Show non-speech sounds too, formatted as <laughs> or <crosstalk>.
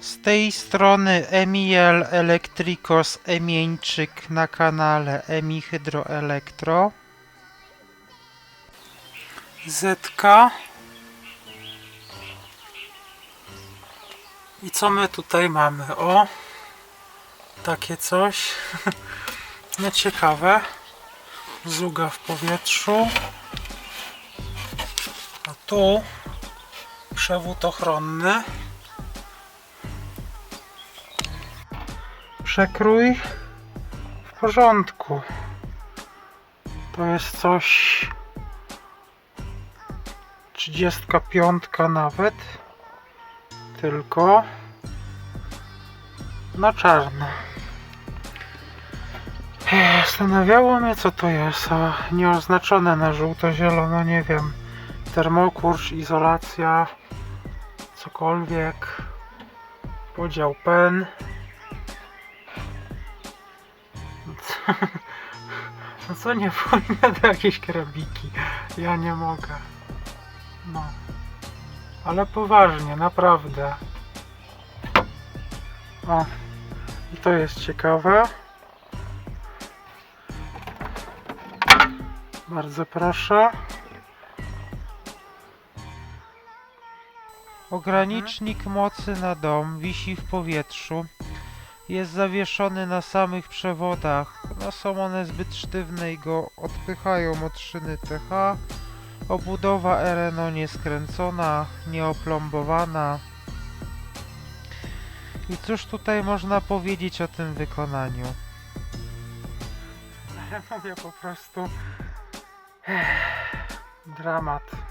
Z tej strony Emiel Elektrikos Emieńczyk na kanale Emi Hydroelektro. ZK. I co my tutaj mamy? O, takie coś. <laughs> Nieciekawe. Zuga w powietrzu. A tu przewód ochronny. Przekrój w porządku. To jest coś 35 nawet. Tylko na czarno. Zastanawiało mnie co to jest, a nieoznaczone na żółto-zielono, nie wiem. Termokurz, izolacja, cokolwiek. Podział pen. <laughs> No co nie wpłynie do jakiejś karabiki? Ja nie mogę. No. Ale poważnie, naprawdę. O. I to jest ciekawe. Bardzo proszę. Ogranicznik mocy na dom wisi w powietrzu. Jest zawieszony na samych przewodach. No są one zbyt sztywne i go odpychają od szyny TH. Obudowa RNO nieskręcona, nieoplombowana. I cóż tutaj można powiedzieć o tym wykonaniu? <laughs> Ja mówię po prostu... Ech, dramat.